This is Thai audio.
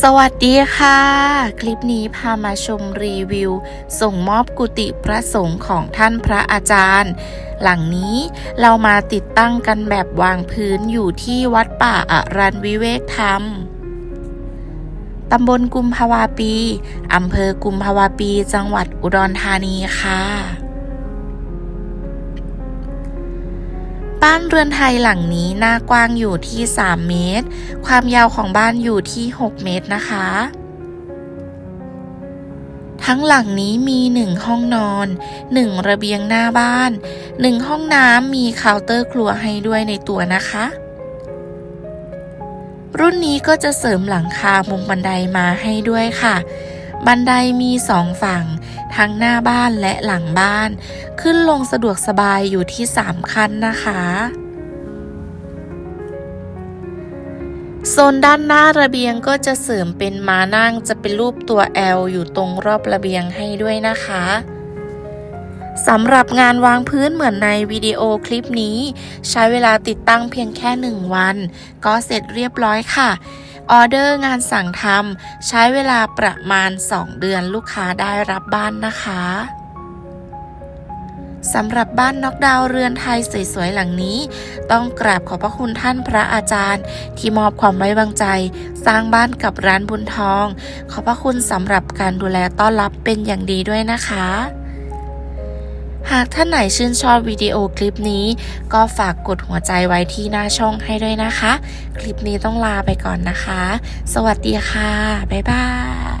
สวัสดีค่ะ คลิปนี้พามาชมรีวิว ส่งมอบกุฏิพระสงฆ์ของท่านพระอาจารย์ หลังนี้เรามาติดตั้งกันแบบวางพื้นอยู่ที่วัดป่าอารันวิเวกธรรมตำบลกุมภาวาปี อำเภอกุมภาวาปี จังหวัดอุดรธานีค่ะ บ้านเรือนไทยหลังนี้หน้ากว้างอยู่ที่ 3 เมตร ความยาวของบ้านอยู่ที่ 6 เมตรนะคะ ทั้งหลังนี้มี 1 ห้องนอน 1 ระเบียงหน้าบ้าน 1 ห้องน้ำมีเคาน์เตอร์ครัวให้ด้วยในตัวนะคะ รุ่นนี้ก็จะเสริมหลังคามุมบันไดมาให้ด้วยค่ะ บันไดมีสองฝั่ง ทั้งหน้าบ้านและหลังบ้าน ขึ้นลงสะดวกสบายอยู่ที่ 3 ขั้นนะคะโซนด้านหน้าระเบียงก็จะเสริมเป็นม้านั่งจะเป็นรูปตัว L อยู่ตรงรอบระเบียงให้ด้วยนะคะสำหรับงานวางพื้นเหมือนในวิดีโอคลิปนี้ ใช้เวลาติดตั้งเพียงแค่ 1 วัน ก็เสร็จเรียบร้อยค่ะ ออเดอร์งานสั่งทำใช้เวลาประมาณ 2 เดือนลูกค้าได้รับบ้านนะคะสำหรับบ้านน็อกดาวเรือนไทยสวยๆหลังนี้ ต้องกราบขอบพระคุณท่านพระอาจารย์ ที่มอบความไว้วางใจ สร้างบ้านกับร้านบุญทอง ขอบพระคุณสำหรับการดูแลต้อนรับเป็นอย่างดีด้วยนะคะ หากท่านไหนชื่นชอบวิดีโอคลิปนี้ ก็ฝากกดหัวใจไว้ที่หน้าช่องให้ด้วยนะคะ คลิปนี้ต้องลาไปก่อนนะคะ สวัสดีค่ะ บ๊ายบาย